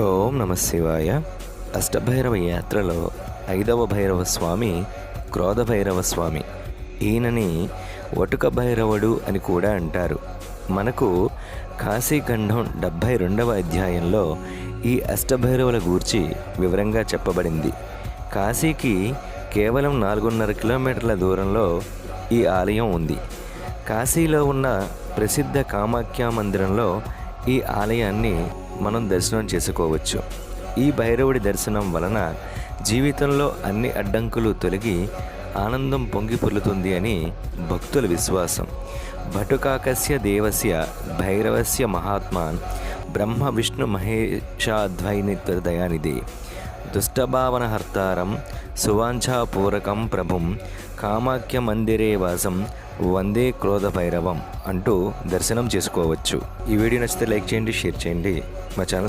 ఓం నమ శివాయ. అష్టభైరవ యాత్రలో ఐదవ భైరవ స్వామి క్రోధ భైరవ స్వామి. ఈయనని వటుక భైరవుడు అని కూడా అంటారు. మనకు కాశీఖండం డెబ్భై రెండవ అధ్యాయంలో ఈ అష్టభైరవుల గూర్చి వివరంగా చెప్పబడింది. కాశీకి కేవలం నాలుగున్నర కిలోమీటర్ల దూరంలో ఈ ఆలయం ఉంది. కాశీలో ఉన్న ప్రసిద్ధ కామాఖ్య మందిరంలో ఈ ఆలయాన్ని మనం దర్శనం చేసుకోవచ్చు. ఈ భైరవుడి దర్శనం వలన జీవితంలో అన్ని అడ్డంకులు తొలగి ఆనందం పొంగి పొర్లుతుంది అని భక్తుల విశ్వాసం. భటుకాకస్య దేవస్య భైరవస్య మహాత్మాన్. బ్రహ్మ విష్ణు మహేషాద్వైనిత్వ దయానిధి దుష్టభావనహర్తారం సువాంఛాపూరకం ప్రభుం కామాఖ్య మందిరే వాసం వందే క్రోధ భైరవం అంటూ దర్శనం చేసుకోవచ్చు. ఈ వీడియో నచ్చితే లైక్ చేయండి షేర్ చేయండి. మా ఛానల్